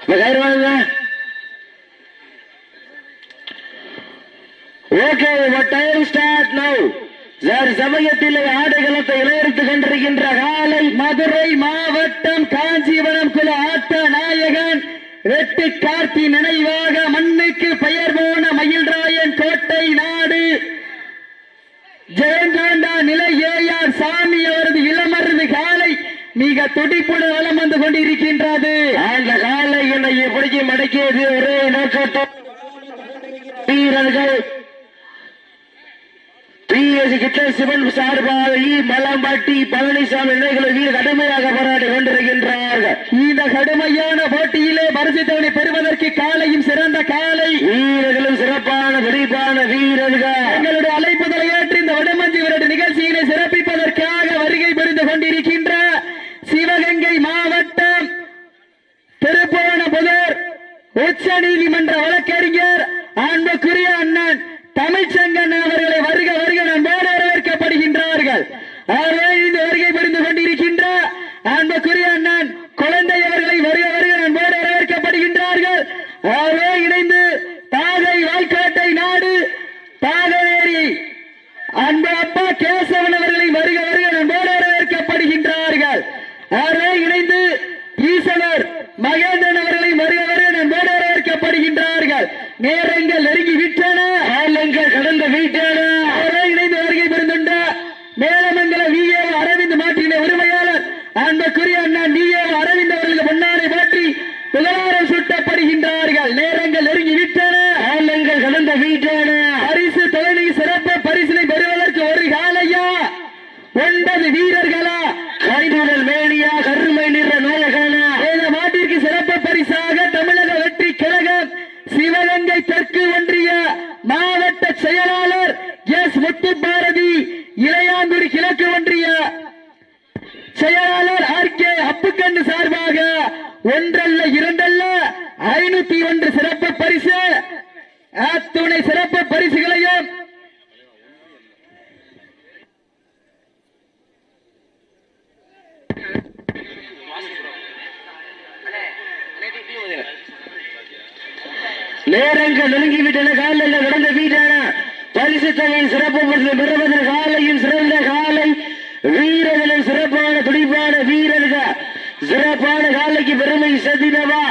கயிறு okay time start now ஆடுகளத்தை இளையறுத்துக் கொண்டிருக்கின்ற காலை மதுரை மாவட்டம் காஞ்சிபுரம் குல ஆட்ட நாயகன் வெட்டு கார்த்தி நினைவாக மண்ணுக்கு பெயர் போன மயில்ராயன் கோட்டை நாடு. ஜெயந்தாண்டா நிலை ஏஆர் சாமி மிக துடிப்புடன் வலம் வந்து கொண்டிருக்கின்றது. அந்த காலை என்னை எப்படி மடக்கியது ஒரே வீரர்கள். கிட்ட சிவன் சார்பாக. மலம்பாட்டி பழனிசாமி இணைகளை வீர கடுமையாக போராடி கொண்டிருக்கின்றார்கள். இந்த கடுமையான போட்டியிலே பரிசுத்தவனை பெறுவதற்கு காலையும் சிறந்த காலை. வீரர்களும் சிறப்பான விரிப்பான வீரர்கள். எங்களுடைய அழைப்புதலை ஏற்று இந்த வடமஞ்சி விரட்டு நிகழ்ச்சியினை சிறப்பிப்பதற்காக வருகை புரிந்து கொண்டிருக்கின்ற சிவகங்கை மாவட்டம் திருப்பவனபுதூர் உச்ச நீதிமன்ற வழக்கறிஞர் அன்புக்குரிய அண்ணன் தமிழ்ச்சங்கன் அவர்களை வருக வருக நண்போடு வரவேற்கப்படுகின்றார்கள். ஆகவே இந்த வருகை புரிந்து கொண்டிருக்கின்ற அன்புக்குரிய அண்ணன் குழந்தை அவர்களை வருக வருக நண்போடு வரவேற்கப்படுகின்றார்கள். ஆகவே இணைந்து தாகை வாய்க்காட்டை நாடு தாகவேரி அன்பு அப்பா கேசவன் அவர்கள் வருக வருக நண்போடு வரவேற்கப்படுகின்றார்கள் ஆகவே இணைந்து ஈசனர் மகேந்திரன் அவர்களை வருக வருக நண்போடு வரவேற்கப்படுகின்றார்கள் நேரங்கள் நெருங்கி விட்டன காலங்கள் கடந்த வீட்டான. அவரை இணைந்து வருகை பெறுகின்ற மேலமங்கல விஏ அரவிந்த் மாற்றின உரிமையாளர் அன்புக்குரிய அண்ணன் விஏ அரவிந்த் அவர்களுக்கு முன்னாடி மாற்றி புகழாரம் சூட்டப்படுகின்றார்கள். நேரங்கள் நெருங்கி விட்டன காலங்கள் கடந்த வீட்டான. பரிசு தொழிலை சிறப்பு பரிசினை பெறுவதற்கு ஒரு காலையா? ஒன்பது வீரர்களா கைதுடல் மேலியா கருமை நிற நாயகனா இந்த மாட்டிற்கு சிறப்பு பரிசாக தமிழக வெற்றி கழகம் சிவகங்கை தெற்கு ஒன்றிய மாவட்ட செயலாளர் எஸ் முத்து பாரதி இளையாங்குடி கிழக்கு ஒன்றிய செயலாளர் ஆர் கே அப்புக்கண்ணு சார்பாக ஒன்றல்ல இரண்டல்ல. ஐநூத்தி ஒன்று சிறப்பு பரிசு. அத்துணை சிறப்பு பரிசுகளையும் நேரங்கள் நெருங்கி காலையில் நடந்த வீட்டான பரிசு தொகையின் சிறப்பு பரிசு பெறுவதற்கு காலையும் சிறந்த காலை வீரர்களின் சிறப்பான துடிப்பான சிறப்பான காலைக்கு பெருமை சதினவா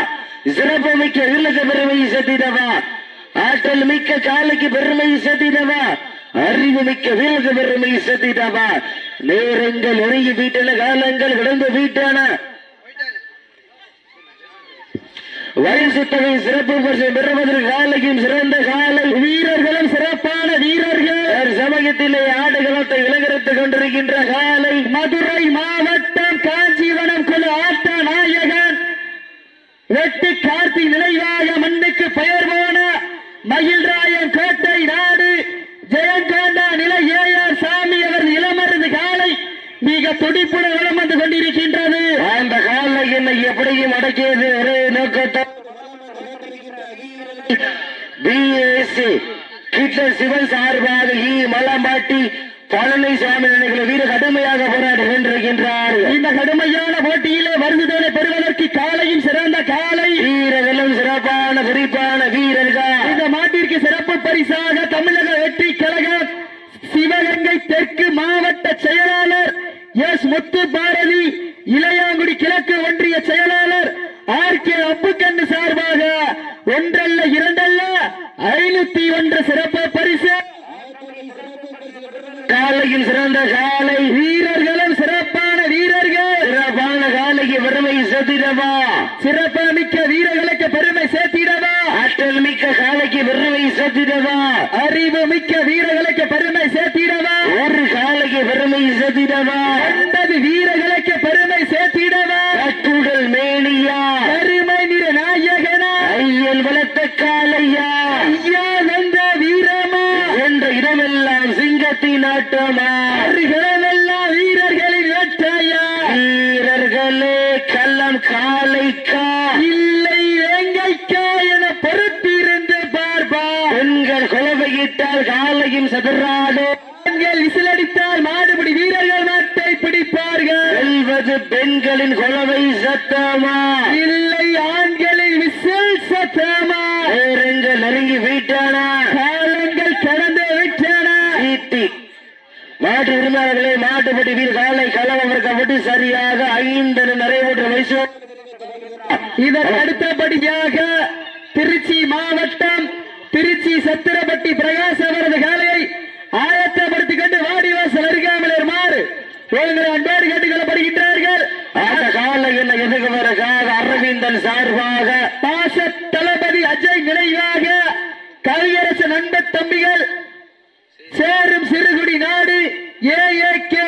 சிறப்பு மிக்க வீரலுக்கு பெருமை சேர்த்திடவா ஆற்றல் மிக்க காலைக்கு பெருமை சதினவா அறிவு மிக்க வீரலுக்கு பெருமை சேர்த்திடவா நேரங்கள் ஒருங்கி வீட்டன காலங்கள் கடந்த வீட்டான. வயசு தொகை சிறப்பு பரிசு பெறுவதற்கு காலையும் சிறந்த காலை. வீரர்களும் சிறப்பான வீரர்கள். சமயத்திலே ஆடுகளத்தை இலங்கரித்துக் கொண்டிருக்கின்ற காலை. மதுரை மாவட்டம் காஞ்சிவனம் குழு ஆட்ட நாயகன் வெட்டு கார்த்தி நினைவாக மண்ணுக்கு பெயர் போன மயில்ராயன் கோட்டை நாடு ஜெயங்கொண்ட நிலை ஏஆர் சாமி அவர் இளமருது காலை மிக வந்து கொண்டிருக்கின்றது. அந்த காலை என்னை எப்படியும் அடக்கியது ஒரே நோக்கத்தை பிஎஸ்சி கிட்ட சிவன் சார்பாக இ மலம்பாட்டி பழனிசாமி நினைக்கிற வீர கடுமையாக போராடி கொண்டிருக்கின்றார்கள் இந்த கடுமையான போட்டியிலே வருதுதோலை பெறுவதற்கு காலையும் சிறந்த காலை. வீரர்களும் சிறப்பான குறிப்பான வீரர்கள். இந்த மாட்டிற்கு சிறப்பு பரிசாக தமிழக வெற்றி கழகம் சிவகங்கை தெற்கு மாவட்ட செயலாளர் எஸ் முத்து பாரதி இளையாங்குடி கிழக்கு ஒன்றிய செயலாளர் ஆர் கே அப்புக்கண்ணு சார்பாக ஒன்றல்ல இரண்டல்ல ஐநூத்தி ஒன்று சிறப்பு பரிசு. காலையில் சிறந்த காலை வீரர்களும் சிறப்பான வீரர்கள். சிறப்பான காலைக்கு பெருமை செத்திடவா சிறப்பு மிக்க வீரர்களுக்கு பெருமை சேர்த்திடவா? ஆற்றல் மிக்க காலைக்கு பெருமை செத்திடவா அறிவு மிக்க வீரர்களுக்கு கட்டண. எல்லா வீரர்களின் வேட்டையா காலைக்கா. இல்லை என பொறுத்திருந்து பார்ப்பா. பெண்கள் குலவையிட்டால் காலையும் சதுராடு. பெண்கள் விசிலடித்தால் மாடுபிடி வீரர்கள் மாட்டை பிடிப்பார்கள். செல்வது பெண்களின் குலவை சத்தமா? இல்லை ஆண்களின் விசில் சத்தமா? நெருங்கி வீட்டானா? மாற்று உரிமையாளர்களே மாட்டுப்பட்டி வீர் காலை களவமைக்கப்பட்டு சரியாக ஐந்து நிறைவேற்ற வயசு இதற்கு அடுத்தபடியாக திருச்சி மாவட்டம் திருச்சி சத்திரப்பட்டி பிரகாஷ் அவரது காலையை ஆயத்தப்படுத்திக் கொண்டு வாடிவாசல் அருகாமல் வருமாறு உங்களை அன்போடு கேட்டுக்கொள்ளப்படுகின்றார்கள். அந்த காலை என்ன எதிர்கவருக்காக அரவிந்தன் சார்பாக பாச தளபதி அஜய் நினைவாக கவியரசு நண்ப தம்பிகள் சேரும் சிறுகுடி நாடு ஏஏகே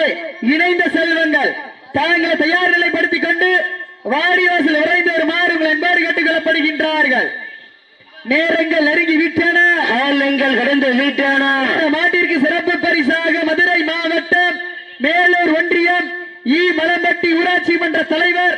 இணைந்த செல்வங்கள். தாங்களை தயார் நிலைப்படுத்திக் கொண்டு வாடிவாசல் விரைந்து வருமாறு உங்கள் என்பாறு கேட்டுக்கொள்ளப்படுகின்றார்கள். நேரங்கள் நெருங்கி விட்டன. காலங்கள் கடந்து வீட்டான. மாட்டிற்கு சிறப்பு பரிசாக மதுரை மாவட்டம் மேலூர் ஒன்றியம் இ மலம்பட்டி ஊராட்சி மன்ற தலைவர்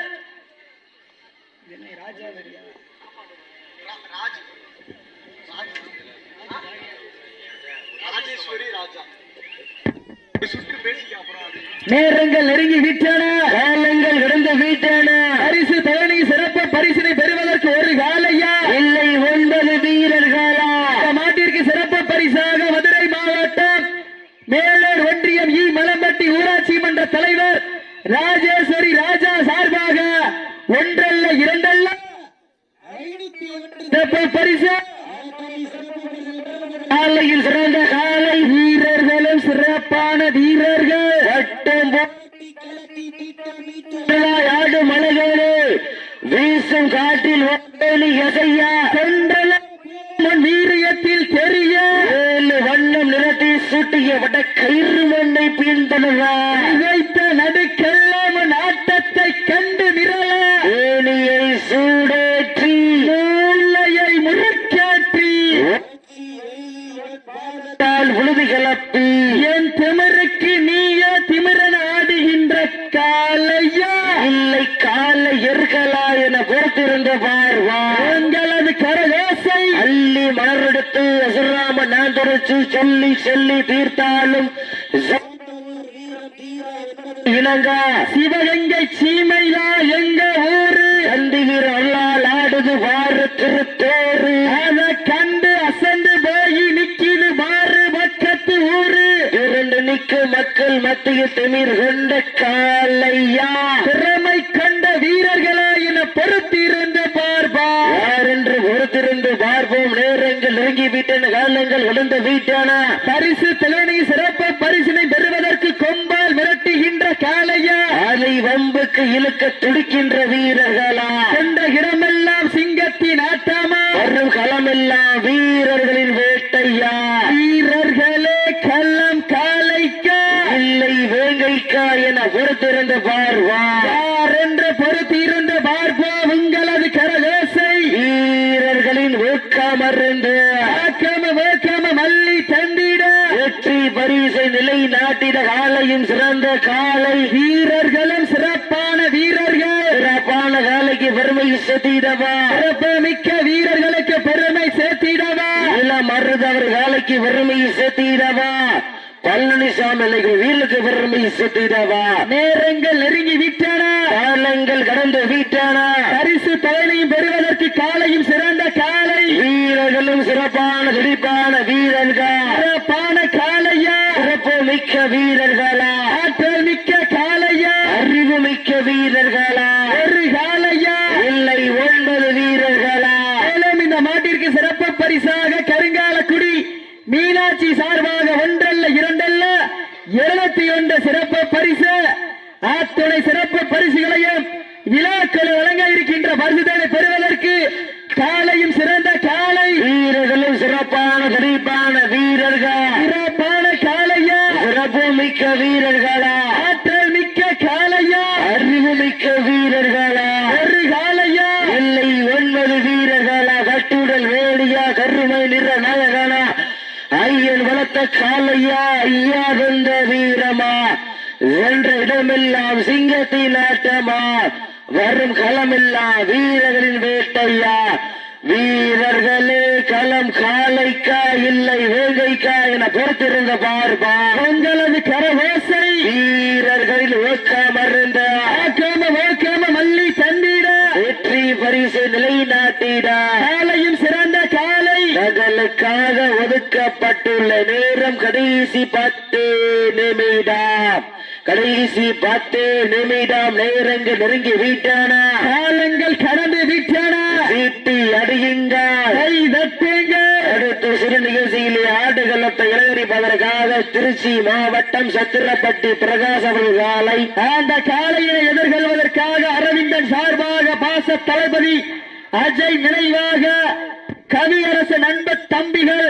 நேரங்கள் நெருங்கி விட்டன காலங்கள் கடந்து வீட்டான. பரிசு தலைமை சிறப்பு பரிசினை பெறுவதற்கு ஒரு காலையா இல்லை ஒன்பது வீரர்களா இந்த மாட்டிற்கு சிறப்பு பரிசாக மதுரை மாவட்டம் மேலூர் ஒன்றியம் இ மலம்பட்டி ஊராட்சி மன்ற தலைவர் ராஜேஸ்வரி ராஜா சார்பாக ஒன்றல்ல இரண்டல்ல சிறப்பு பரிசு காலையில் சிறந்த காலை வீரர்களும் சிறப்பான வீரர்கள் வட்டம் ஆடு மலைகளே வீசும் காற்றில் ஒட்டலி எசையா சென்றல மண் வீரியத்தில் தெரிய ஏழு வண்ணம் நிறத்தி சூட்டிய வட கயிறு மண்ணை பீழ்ந்தனவா? நடுக்கெல்லாம் நாட்டத்தை கண்டு நிற மலரெடுத்து அசுராம நான் துரைச்சு சொல்லி சொல்லி தீர்த்தாலும் இனங்கா சிவகங்கை சீமையா எங்க ஊரு? வீர அல்லால் ஆடுது வாரு திருத்தேரு அத கண்டு அசந்து போய் நிக்கிது மாறு பக்கத்து ஊரு. இரண்டு நிக்கு மக்கள் மத்திய திமிர் கொண்ட காலையா திறமை கண்ட வீரர்களா என பொறுத்திருந்த பார்ப்பா யார் என்று பொறுத்திருந்து பார்ப்போம் நேரங்கள் நெருங்கி வீட்டின் காலங்கள் கடந்த வீட்டான பரிசு திறனை சிறப்பு பரிசினை பெறுவதற்கு கொம்பால் மிரட்டுகின்ற காளையா? அதை வம்புக்கு இழுக்க துடிக்கின்ற வீரர்களா? சென்ற இடமெல்லாம் சிங்கத்தின் ஆட்டாமா? வரும் களமெல்லாம் வீரர்களின் வேட்டையா? வீரர்களே கள்ளம் காளைக்கா? இல்லை வேங்கைக்கா என பொறுத்திருந்து பார்வா யார் என்று பொறுத்திருந்த பார்ப்பா உங்களது கரவேசை வீரர்களின் ஊக்கமருந்து வேக்கம வேக்கம மல்லி தந்திட வெற்றி பரிசை நிலை நாட்டிட காலையும் சிறந்த காலை வீரர்களும் சிறப்பான வீரர்கள். சிறப்பான காலைக்கு பெருமை செத்திடவா சிறப்பு மிக்க வீரர்களுக்கு பெருமை சேர்த்திடவா? இளம் மருதவர் காலைக்கு பெருமை செத்திடவா பழனிசாமி வீலுக்கு பெருமை செத்திடவா நேரங்கள் நெருங்கி விட்டன. காலங்கள் கடந்து வீட்டான. பரிசு பயனையும் பெறுவதற்கு காலையும் சிறந்த காலை. வீரர்களும் சிறப்பான துடிப்பான வீரர்கள். சிறப்பான காளையா சிறப்பு மிக்க வீரர்களா ஆற்றல் மிக்க காளையா அறிவு மிக்க வீரர்களா ஒரு காளையா இல்லை ஒன்பது வீரர்களா மேலும் இந்த மாட்டிற்கு சிறப்பு பரிசாக கருங்காலக்குடி மீனாட்சி சார்பாக ஒன்றல்ல இரண்டல்ல இருநூத்தி ஒன்று சிறப்பு பரிசு அத்துணை சிறப்பு பரிசுகளையும் விழாக்கள் வழங்க இருக்கின்ற பரிசுகளை பெறுவதற்கு காலையும் சிறந்த காலை வீரர்களும் சிறப்பான துடிப்பான வீரர்கள் சிறப்பான காளையா சிறப்பு மிக்க வீரர்களா. ஆற்றல் மிக்க காளையா. அறிவு மிக்க வீரர்களா. ஒரு காளையா இல்லை ஒன்பது வீரர்களா. கட்டுடல் வேடியா கருமை நிற நாயகனா. ஐயன் வளர்த்த காலையா ஐயா வந்த வீரமா. என்ற இடமெல்லாம் சிங்கத்தின் ஆட்டமா. வரும் களமெல்லாம் வீரர்களின் வேட்டையா. வீரர்களே களம் காலைக்கா இல்லை வேங்கைக்கா என பொறுத்திருந்த பார்ப்பா. உங்களது கரவேசை வீரர்களின் ஊக்கமருந்த ஆக்காம ஓக்காம மல்லி தந்திட. வெற்றி பரிசு நிலைநாட்டிட. காலையும் சிறந்த காலை. சகலுக்கா கடைசி பத்து நிமிடம். கடைசி பத்து நிமிடம் நேரங்கள் நெருங்கி விட்டன காலங்கள் கடந்து விட்டன. சீட்டி அடியுங்கள். கை தட்டுங்கள். அடுத்து சிறு நிகழ்ச்சியிலே ஆடுகளத்தை இளையறிப்பதற்காக திருச்சி மாவட்டம் சத்திரப்பட்டி பிரகாச அவர்கள் காலை. அந்த காளையை எதிர்கொள்வதற்காக அரவிந்தன் சார்பாக பாச தளபதி அஜய் நினைவாக கவியரசு நண்ப தம்பிகள்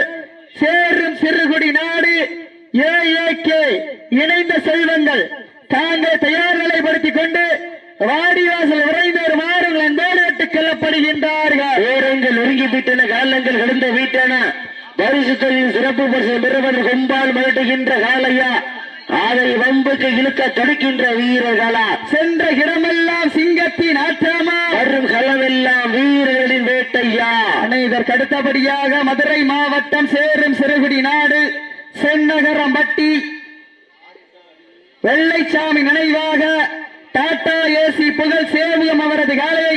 சேரும் சிறுகுடி நாடு ஏஏகே இணைந்த செல்வங்கள். தாங்கள் தயார் நிலைப்படுத்திக் கொண்டு வாடிவாசல் விரைந்தோர் மாறுங்கள் என்போடு விட்டுக் கொள்ளப்படுகின்றார்கள் பேரங்கள் நெருங்கி விட்டன காலங்கள் கடந்து விட்டன. பரிசுத்தையும் சிறப்பு பரிசு பெறுவதற்கு கொம்பால் மிரட்டுகின்ற காலையா அதை வம்புக்கு இழுக்க தடுக்கின்ற வீரர்களா? சென்ற இடமெல்லாம் சிங்கத்தின் ஆற்றமா? வரும் களமெல்லாம் வீரர்களின் வேட்டையா? இதற்கு அடுத்தபடியாக மதுரை மாவட்டம் சேரும் சிறுகுடி நாடு சென்னகரம்பட்டி வெள்ளைச்சாமி நினைவாக டாடா ஏசி புகழ் சேவியம் அவரது காலையை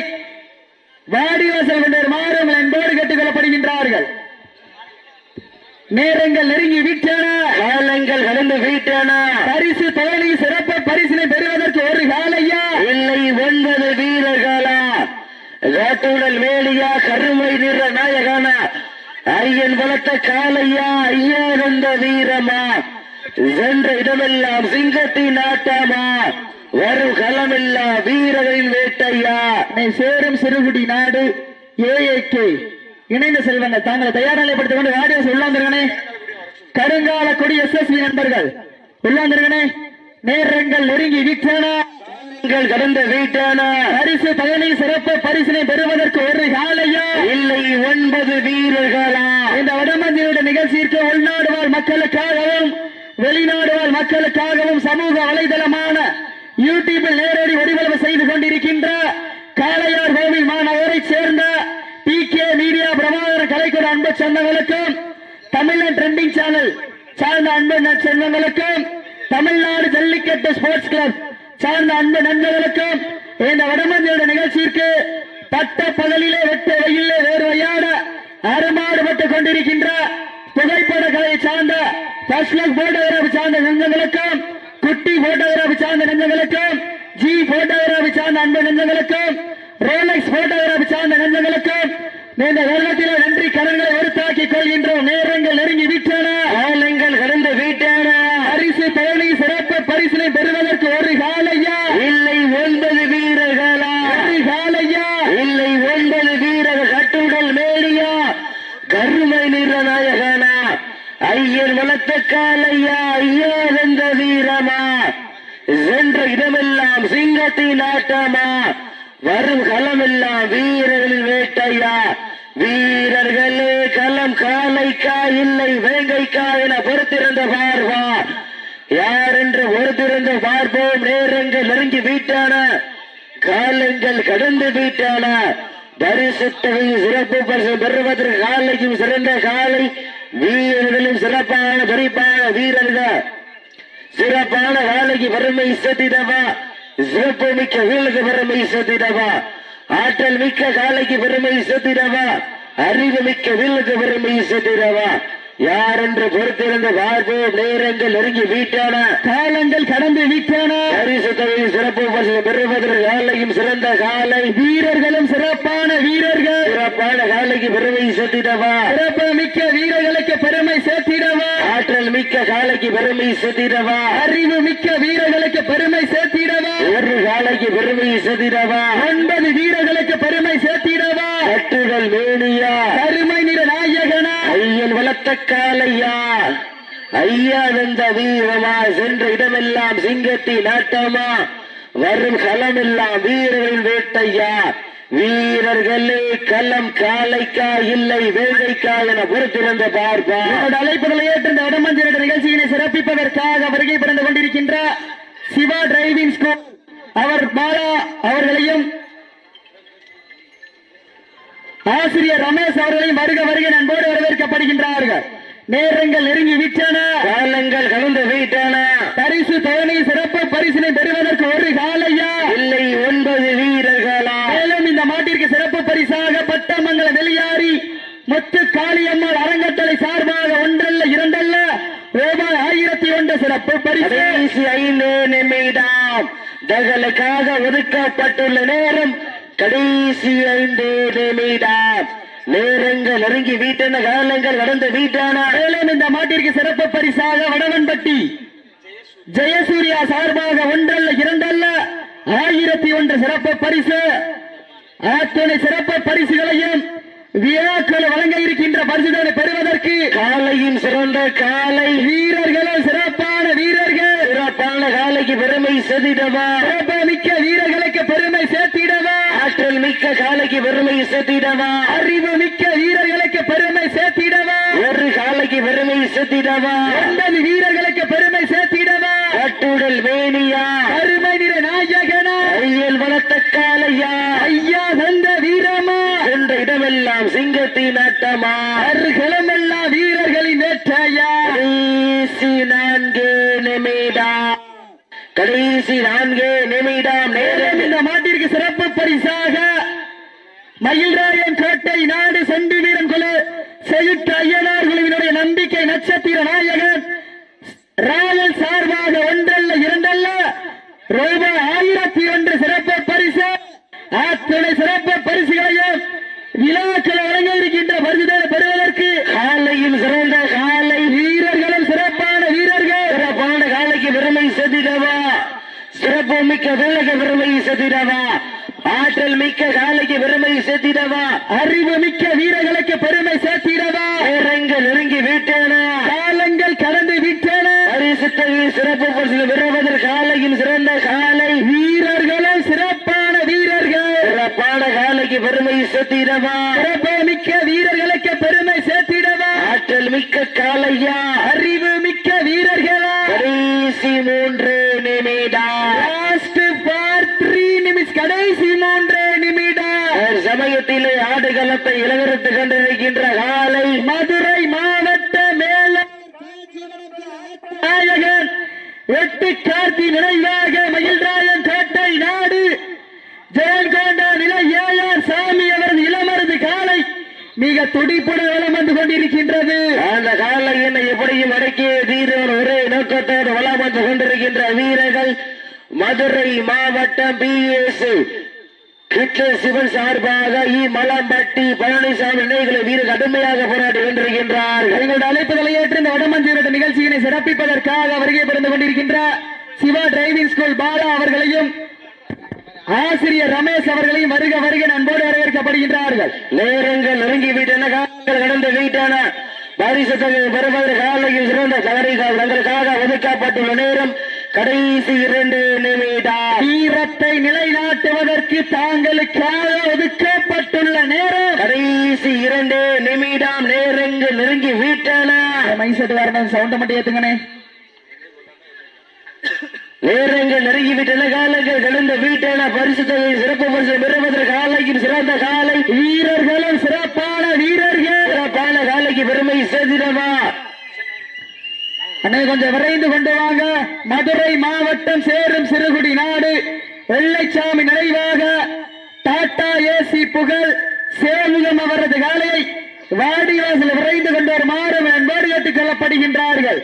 வாடிவாசல் கொண்டு மாறுங்கள் என்போடு கேட்டுக் கொள்ளப்படுகின்றார்கள். நேரங்கள் நெருங்கி விட்டன காலங்கள் கடந்து விட்டன பரிசு தொழிலை சிறப்பு பரிசினை பெறுவதற்கு ஒரு காலையா? இல்லை ஒன்பது வீரர்களா காட்டுடல் மேலியா கருமை நிற நாயகனா. ஐயன் வளர்த்த காலையா? ஐயா வந்த வீரமா? சென்ற இடமெல்லாம் சிங்கத்தின் ஆட்டமா வரும் களமெல்லாம் வீரர்களின் வேட்டையா? சேரும் சிறுகுடி நாடு ஏஏகே இணைந்த செல்வங்கள் தாங்களை தயார் நிலைப்படுத்திக் கொண்டு வாடிவாசல் உள்ளாந்திருக்கனே கருங்கால கொடி எஸ்எஸ்வி நண்பர்கள். உள்ளாந்திருக்கனே நேரங்கள் நெருங்கி விட்டன. கடந்து விட்டன. பரிசு பயணி சிறப்பு பரிசினை பெறுவதற்கு ஒரு காலையா? இல்லை ஒன்பது வீரர்களா? இந்த வடமஞ்சியுடைய நிகழ்ச்சிக்கு உள்நாடு வாழ் மக்களுக்காகவும் வெளிநாடு வாழ் மக்களுக்காகவும் சமூக வலைதளமான யூடியூபில் நேரடி ஒளிபரப்பு செய்து கொண்டிருக்கின்ற காளையார் கோவில் மாநகரை சேர்ந்த பி கே மீடியா பிரபாகர கலைக்கூட அன்பு சொந்தங்களுக்கும் தமிழன் ட்ரெண்டிங் சேனல் சார்ந்த அன்பு சொந்தங்களுக்கும் தமிழ்நாடு ஜல்லிக்கட்டு ஸ்போர்ட்ஸ் கிளப் சார்ந்த அன்பு நண்பர்களுக்கும் இந்த வடமஞ்சியோட நிகழ்ச்சிக்கு பட்ட பகலிலே வெட்ட வெயிலே வேர்வையாட அருமாறுபட்டுக் கொண்டிருக்கின்ற புகைப்பட கலையை சார்ந்த ஃபர்ஸ்ட் போட்டோகிராஃபி சார்ந்த நெஞ்சங்களுக்கும் குட்டி போட்டோகிராஃபி சார்ந்த நெஞ்சங்களுக்கும் ஜி போட்டோகிராஃபி சார்ந்த அன்பு நெஞ்சங்களுக்கும் ரோலெக்ஸ் போட்டோகிராஃபி சார்ந்த நெஞ்சங்களுக்கும் இந்த வருடத்திலே நன்றி கடன்களை ஒருத்தாக்கிக் கொள்கின்றோம். நேரங்கள் நெருங்கி விட்டன. காலங்கள் கடந்து விட்டன. பரிசு பயணி சிறப்பு பரிசினை பெறுவதற்கு ஒரு காலையா? இல்லை ஒன்பது வீரர்களா? ஒரு காலையா இல்லை ஒன்பது வீரர் கட்டுடல் மேடியா கருமை நிற நாயகனா ஐயர் வளர்த்த காலையா ஐயா எந்த வீரமா? சென்ற இடமெல்லாம் சிங்கத்தின் ஆட்டமா? வரும் களமெல்லாம் வீரர்களின் வேட்டையா? வீரர்களே களம் காலைக்கா இல்லை வேங்கைக்கா என பொறுத்திருந்த பார்வா. யார் என்று பொறுத்திருந்து பார்ப்போம் நேரங்கள் நெருங்கி வீட்டான? காலங்கள் கடந்து வீட்டான? பரிசுத்தகை சிறப்பு பரிசு பெறுவதற்கு காலைக்கும் சிறந்த காலை வீரர்களும் சிறப்பான பரிப்பான வீரர்கள். சிறப்பான வேலைக்கு பெருமை சேர்த்திடவா? சிறப்பு மிக்க வீலுக்கு பெருமை சேர்த்திடவா? ஆற்றல் மிக்க காலைக்கு பெருமை சேர்த்திடவா? அறிவு மிக்க வீலுக்கு பெருமை சேர்த்திடவா? யார் என்று பொறுத்திருந்து பார்ப்போம் நேரங்கள் நெருங்கி வீட்டான? காலங்கள் கடந்து விட்டன? பரிசு தொகை சிறப்பு பரிசு பெறுவதற்கு காலையும் சிறந்த காலை. வீரர்களும் சிறப்பான வீரர்கள். சிறப்பான காலைக்கு பெருமை சேர்த்திடவா? சிறப்பு மிக்க வீரர்களுக்கு பெருமை சேர்த்திடவா? ஆற்றல் மிக்க காலைக்கு பெருமை சேர்த்திடவா? அறிவு மிக்க வீரர்களுக்கு பெருமை சேர்த்திடவா? ஒரு காலைக்கு பெருமை சேர்த்திடவா? ஒன்பது வீரர்களுக்கு பெருமை சேர்த்திடவா? கட்டுகள் மேனியா? கருமை நிற நாயகனா? ஐயன் வளர்த்த காலையா? ஐயா வந்த வீரமா சென்ற இடமெல்லாம் சிங்கத்தி நாட்டமா? வரும் களமெல்லாம் வீரர்கள் வேட்டையா? வீரர்களே களம் காலைக்கா இல்லை வேலைக்கா என பொறுத்திருந்த பார்ப்பா. அழைப்புகளை ஏற்றிருந்த இந்த நிகழ்ச்சியினை சிறப்பிப்பதற்காக வருகை பிறந்து கொண்டிருக்கின்ற சிவா டிரைவிங் ஸ்கூல். அவர் பாலா அவர்களையும் ஆசிரியர் ரமேஷ் அவர்களையும் வருக வருக நண்போடு வரவேற்கப்படுகின்றார்கள். நேரங்கள் நெருங்கி விட்டன. காலங்கள் கலந்து விட்டன. பரிசு தோனி சிறப்பு பரிசினை பெறுவதற்கு ஒரு காலையா? இல்லை ஒன்பது வீரர்களா? மேலும் இந்த மாட்டிற்கு சிறப்பு பரிசாக பட்டமங்கல வெளியாரி முத்து காளியம்மாள் அரங்கத்தலை சார்பாக ஒன்றல்ல இரண்டல்ல சிறப்பு பரிசு. ஐந்து நிமிடம். தங்களுக்காக ஒதுக்கப்பட்டுள்ள நேரம் கடைசி ஐந்து நிமிடம். நேரங்கள் நெருங்கி வீட்டென காலங்கள் கடந்து வீட்டான மேலும் இந்த மாட்டிற்கு சிறப்பு பரிசாக வடவன்பட்டி. ஜெயசூர்யா சார்பாக ஒன்றல்ல இரண்டல்ல ஆயிரத்தி ஒன்று சிறப்பு பரிசு. அத்தனை சிறப்பு பரிசுகளையும் விழாக்கள் வழங்க இருக்கின்ற பரிசுகளை பெறுவதற்கு காலையின் சிறந்த காலை. வீரர்களும் சிறப்பான வீரர்கள். சிறப்பான காலைக்கு பெருமை செதிடவா சிறப்பு மிக்க வீரர்களுக்கு பெருமை சேர்த்திடவா? மிக்க காலைக்கு பெருமை செதிடவா அறிவு மிக்க வீரர்களுக்கு பெருமை சேர்த்திடவா? ஒரு காலைக்கு பெருமை செதிடவா ஒன்பது வீரர்களுக்கு பெருமை சேர்த்திடவா? கட்டுடல் மேனியா? அருமை நிற நாயகனா? கையில் வளர்த்த காலையா ஐயா தந்த வீரமா? சென்ற இடமெல்லாம் சிங்கத்தின் ஆட்டமா? அருகளமெல்லாம் வீரர்களின் கடைசி நான்கு நிமிடம் கடைசி நான்கு நிமிடம். நேரம் இந்த மாட்டிற்கு சிறப்பு பரிசாக மயில்ராயன் கோட்டை நாடு சண்டி வீரன் குழு செயுற்ற ஐயனார் குழுவினுடைய நம்பிக்கை நட்சத்திர நாயகன். ராயல் சார்பாக ஒன்றல்ல இரண்டல்ல. ரூபாய் ஆயிரத்தி ஒன்று சிறப்பு பரிசு. அத்துணை சிறப்பு பரிசுகளையும் விழாக்கள் வழங்க இருக்கின்ற பரிசுகளை பெறுவதற்கு காலையில் சிறந்த காலை. வீரர்களும் சிறப்பான வீரர்கள். சிறப்பான காலைக்கு பெருமை செதிடவா? சிறப்பு மிக்க வேலைக்கு பெருமை செதிடவா? ஆற்றல் மிக்க காலைக்கு பெருமை செதிடவா அறிவு மிக்க வீரர்களுக்கு பெருமை சேர்த்திடவா? நேரங்கள் நெருங்கி விட்டன. காலங்கள் கடந்து விட்டன. பரிசுத்தகையில் சிறப்பு பரிசு பெறுவதற்கு காலையில் சிறந்த காலை. வீரர்களும் சிறப்பான வீரர்கள். சிறப்பான காலைக்கு பெருமை செத்திடவா சிறப்பு மிக்க வீரர்களுக்கு பெருமை சேர்த்திடவா? ஆற்றல் மிக்க காலையா? அறிவு மிக்க வீரர்களா? கடைசி மூன்று ஆடுகளத்தை இளவரத்து கண்டிருக்கின்ற காலை மதுரை மாவட்ட மேல நாயகன் எட்டு கார்த்தி நினைவாக மகிழ்ராயன் கோட்டை நாடு. ஜெயங்கொண்ட நிலை ஏஆர் சாமி அவரது இளமரது காலை மிக துடிப்புடன் வளம் வந்து கொண்டிருக்கின்றது. அந்த காலையினை எப்படியும் அடக்கிய தீரன் ஒரே நோக்கத்தோடு வளம் வந்து கொண்டிருக்கின்ற வீரர்கள் மதுரை மாவட்டம் பிஎஸ் கிருஷ்ண சிவன் சார்பாக இ மலம்பட்டி பழனிசாமி இணைகளை வீர கடுமையாக போராடி வென்றிருக்கின்றார். எங்களுடைய அழைப்புகளை ஏற்று இந்த வடமஞ்சியோட நிகழ்ச்சியினை சிறப்பிப்பதற்காக வருகை பிறந்து கொண்டிருக்கின்ற சிவா டிரைவிங் ஸ்கூல் பாலா அவர்களையும் ஆசிரியர் ரமேஷ் அவர்களையும் வருக வருக அன்போடு வரவேற்கப்படுகின்றார்கள். நேரங்கள் நெருங்கி விட்டன காலங்கள் கடந்து விட்டன பரிசு தொகை பெறுவதற்கு காலையில் சிறந்த தவறிகள் தங்களுக்காக ஒதுக்கப்பட்டுள்ள நேரம் கடைசி இரண்டு நிமிடம். வீரத்தை நிலைநாட்டுவதற்கு தாங்களுக்காக ஒதுக்கப்பட்டுள்ள நேரம். கடைசி இரண்டு நிமிடம் நேரங்கள் நெருங்கி விட்டன மைசெட் வரணும். சவுண்ட் மட்டும் ஏத்துங்கண்ணே. நேரங்கள் நெருங்கி விட்டன காலங்கள் கடந்த விட்டன பரிசு தொகை சிறப்பு பரிசு பெறுவதற்கு காலையில் சிறந்த காலை. வீரர்களும் சிறப்பான வீரர்கள். சிறப்பான காலைக்கு பெருமை சேர்த்திடவா? அண்ணே கொஞ்சம் விரைந்து கொண்டு வாங்க. மதுரை மாவட்டம் சேரும் சிறுகுடி நாடு. வெள்ளைச்சாமி நினைவாக டாடா ஏசி புகழ். சேமுகம் அவரது காலையை வாடிவாசல் விரைந்து கொண்டு வருமாறு என்போடு கேட்டுக் கொள்ளப்படுகின்றார்கள்.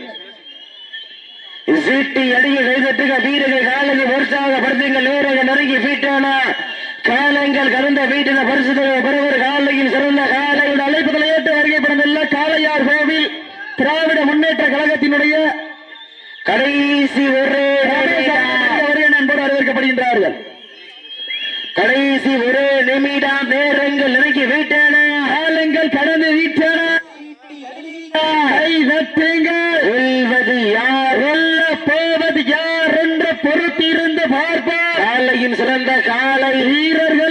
சீட்டி அடிய கைதட்டுக வீரர்கள் காலையில் உற்சாகப்படுத்துங்கள் நேரங்கள் நெருங்கி வீட்டான காலங்கள் கடந்த வீட்டில் பரிசு பெறுவர். காலையில் சிறந்த காலையில் அழைப்புகளை ஏற்று வருகை பிறந்துள்ள காளையார் கோவில். திராவிட முன்னேற்ற கழகத்தினுடைய கடைசி ஒரு வரவேற்கப்படுகின்றார்கள் கடைசி ஒரு நிமிடம். நேரங்கள் நெருங்கி விட்டன. காலங்கள் கடந்து விட்டன. வெல்வது யார்? வெல்ல போவது யார்? என்று பொறுத்திருந்து பார்ப்போம். காலையின் சிறந்த காலை. வீரர்களும்